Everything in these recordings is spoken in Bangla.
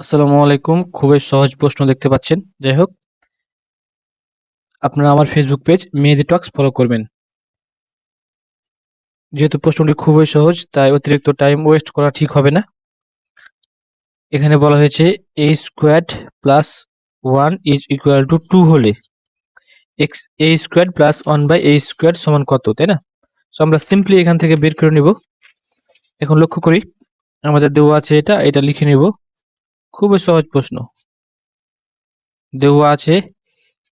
আসসালামু আলাইকুম। খুবই সহজ প্রশ্ন দেখতে পাচ্ছেন। যাই হোক, আপনারা আমার Facebook page Mehedi talks follow করবেন। যেহেতু প্রশ্নটি খুবই সহজ, তাই অতিরিক্ত টাইম ওয়েস্ট করা ঠিক হবে না। এখানে বলা হয়েছে A square plus one is equal to two হলে X A square plus one by A square সমান কত, তাই না? সো আমরা সিম্পলি এখান থেকে বের করে নিব। এখন লক্ষ্য করি, আমাদের দেওয়া আছে এটা এটা লিখে নিব। খুবই সহজ প্রশ্ন। দেওয়া আছে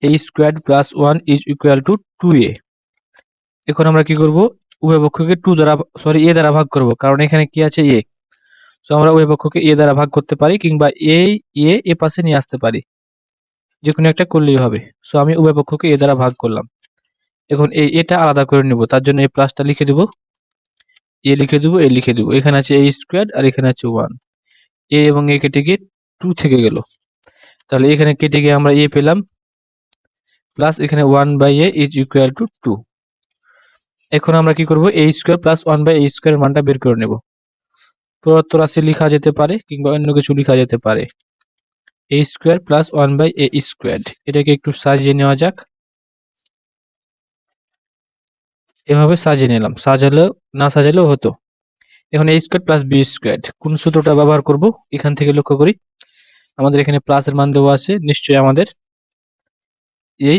A square plus one is equal to two A এখন আমরা কি করব? উভয় পক্ষকে টু দ্বারা সরি এ দ্বারা ভাগ করব, কারণ এখানে কি আছে এ সো আমরা উভয় পক্ষকে এ দ্বারা ভাগ করতে পারি, কিংবা এ এ এ পাশে নিয়ে আসতে পারি। যে কোনো একটা করলেই হবে। সো আমি উভয় পক্ষকে এ দ্বারা ভাগ করলাম। এখন এই এটা আলাদা করে নিব, তার জন্য এই প্লাসটা লিখে দিব। এ লিখে দেবো এ লিখে দেবো। এখানে আছে এ স্কোয়ার আর এখানে আছে ওয়ান এ এবং এ কেটে গিয়ে টু থেকে গেল। তাহলে এখানে কেটে গিয়ে আমরা এ পেলাম। প্লাস এখানে one by A is equal to two এখন আমরা কি করব? A square plus one by A square মানটা বের করে নেব। প্রদত্ত রাশি লেখা যেতে পারে কিংবা অন্য কিছু লেখা যেতে পারে। A square plus one by A square এটাকে একটু সাজিয়ে নেওয়া যাক। এভাবে সাজিয়ে নিলাম। সাজালেও না সাজালেও হতো। এখন A square plus B square কোন সূত্রটা ব্যবহার করব? এখান থেকে লক্ষ্য করি। আমাদের এখানে প্লাসের মান দেওয়া আছে, নিশ্চয়ই আমাদের এই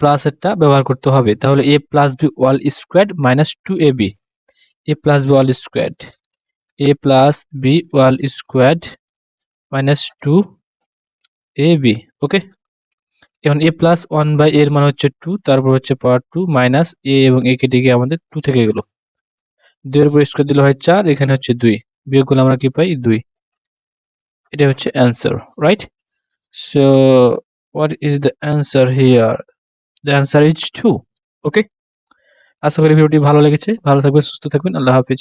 প্লাসেরটা ব্যবহার করতে হবে। তাহলে A plus B whole square minus two A B A plus B whole square A plus B whole square minus two A B okay এখন এ প্লাস ওয়ান বাই এর মান হচ্ছে টু তারপর হচ্ছে পাওয়ার টু মাইনাস এ এবং এ কেটে গিয়ে আমাদের টু থেকে গেল। দুইয়ের উপর স্কোয়ার দিলে হয় চার, এখানে হচ্ছে দুই। বিয়োগ করলে আমরা কি পাই? দুই। এটা হচ্ছে answer right so what is the answer here the answer is two okay আশা করি ভিডিওটি ভালো লেগেছে, ভালো থাকবেন, সুস্থ থাকবেন, আল্লাহ হাফিজ।